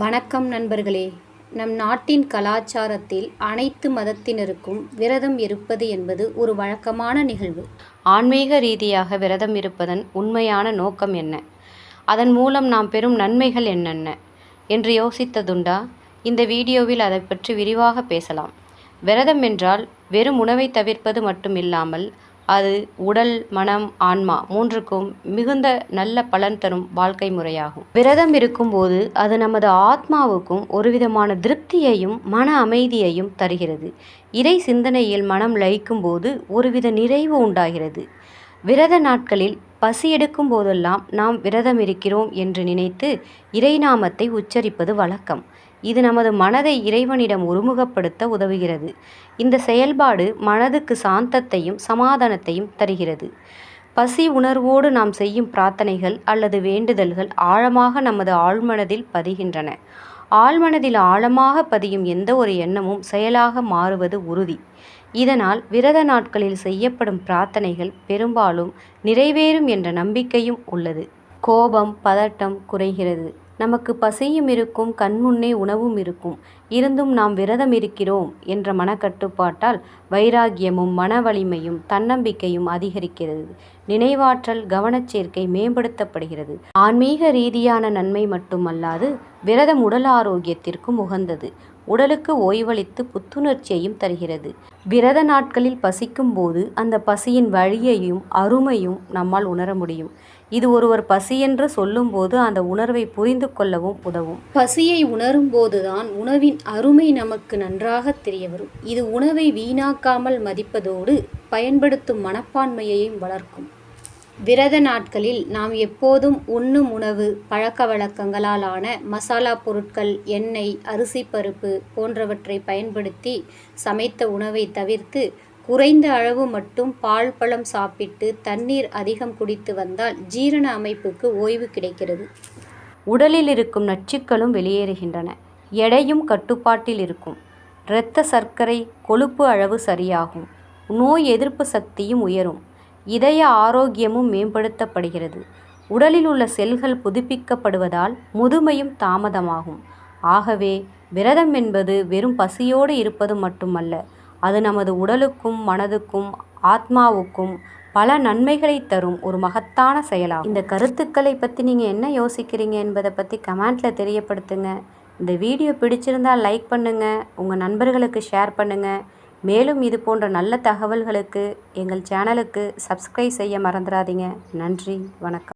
வணக்கம் நண்பர்களே. நம் நாட்டின் கலாச்சாரத்தில் அனைத்து மதத்தினருக்கும் விரதம் இருப்பது என்பது ஒரு வழக்கமான நிகழ்வு. ஆன்மீக ரீதியாக விரதம் இருப்பதன் உண்மையான நோக்கம் என்ன? அதன் மூலம் நாம் பெறும் நன்மைகள் என்னென்ன? என்று யோசித்ததுண்டா? இந்த வீடியோவில் அதை பற்றி விரிவாக பேசலாம். விரதம் என்றால் வெறும் உணவை தவிர்ப்பது மட்டும் இல்லாமல் அது உடல் மனம் ஆன்மா மூன்றுக்கும் மிகுந்த நல்ல பலன் தரும் வாழ்க்கை முறையாகும். விரதம் இருக்கும்போது அது நமது ஆத்மாவுக்கும் ஒரு விதமான திருப்தியையும் மன அமைதியையும் தருகிறது. இறை சிந்தனையில் மனம் லயிக்கும் போது ஒருவித நிறைவு உண்டாகிறது. விரத நாட்களில் பசி எடுக்கும் போதெல்லாம் நாம் விரதம் இருக்கிறோம் என்று நினைத்து இறைநாமத்தை உச்சரிப்பது வழக்கம். இது நமது மனதை இறைவனிடம் ஒருமுகப்படுத்த உதவுகிறது. இந்த செயல்பாடு மனதுக்கு சாந்தத்தையும் சமாதானத்தையும் தருகிறது. பசி உணர்வோடு நாம் செய்யும் பிரார்த்தனைகள் அல்லது வேண்டுதல்கள் ஆழமாக நமது ஆழ்மனதில் பதிகின்றன. ஆழ்மனதில் ஆழமாக பதியும் எந்த ஒரு எண்ணமும் செயலாக மாறுவது உறுதி. இதனால் விரத நாட்களில் செய்யப்படும் பிரார்த்தனைகள் பெரும்பாலும் நிறைவேறும் என்ற நம்பிக்கையும் உள்ளது. கோபம் பதட்டம் குறைகிறது. நமக்கு பசியும் இருக்கும் கண்முன்னே உணவும் இருக்கும். இருந்தும் நாம் விரதம் இருக்கிறோம் என்ற மனக்கட்டுப்பாட்டால் வைராகியமும் மன வலிமையும் தன்னம்பிக்கையும் அதிகரிக்கிறது. நினைவாற்றல் கவனச்சேர்க்கை மேம்படுத்தப்படுகிறது. ஆன்மீக ரீதியான நன்மை மட்டுமல்லாது விரதம் உடல் ஆரோக்கியத்திற்கும் உகந்தது. உடலுக்கு ஓய்வளித்து புத்துணர்ச்சியையும் தருகிறது. விரத நாட்களில் பசிக்கும் போது அந்த பசியின் வழியையும் அருமையும் நம்மால் உணர முடியும். இது ஒருவர் பசி என்று சொல்லும்போது அந்த உணர்வை புரிந்து கொள்ளவும் உதவும். பசியை உணரும் போதுதான் உணவின் அருமை நமக்கு நன்றாக தெரிய வரும். இது உணவை வீணாக்காமல் மதிப்பதோடு பயன்படுத்தும் மனப்பான்மையையும் வளர்க்கும். விரத நாட்களில் நாம் எப்போதும் உண்ணும் உணவு பழக்க வழக்கங்களால் ஆன மசாலா பொருட்கள் எண்ணெய் அரிசி பருப்பு போன்றவற்றை பயன்படுத்தி சமைத்த உணவை தவிர்த்து குறைந்த அளவு மட்டும் பால் பழம் சாப்பிட்டு தண்ணீர் அதிகம் குடித்து வந்தால் ஜீரண அமைப்புக்கு ஓய்வு கிடைக்கிறது. உடலில் இருக்கும் நச்சுக்களும் வெளியேறுகின்றன. எடையும் கட்டுப்பாட்டில் இருக்கும். இரத்த சர்க்கரை கொழுப்பு அளவு சரியாகும். நோய் எதிர்ப்பு சக்தியும் உயரும். இதய ஆரோக்கியமும் மேம்படுத்தப்படுகிறது. உடலில் உள்ள செல்கள் புதுப்பிக்கப்படுவதால் முதுமையும் தாமதமாகும். ஆகவே விரதம் என்பது வெறும் பசியோடு இருப்பது மட்டுமல்ல அது நமது உடலுக்கும் மனதுக்கும் ஆத்மாவுக்கும் பல நன்மைகளை தரும் ஒரு மகத்தான செயலாகும். இந்த கருத்துக்களை பற்றி நீங்கள் என்ன யோசிக்கிறீங்க என்பதை பற்றி கமெண்ட்டில் தெரியப்படுத்துங்க. இந்த வீடியோ பிடிச்சிருந்தால் லைக் பண்ணுங்கள் உங்கள் நண்பர்களுக்கு ஷேர் பண்ணுங்கள் மேலும் இது போன்ற நல்ல தகவல்களுக்கு எங்கள் சேனலுக்கு சப்ஸ்கிரைப் செய்ய மறந்துடாதீங்க நன்றி வணக்கம்.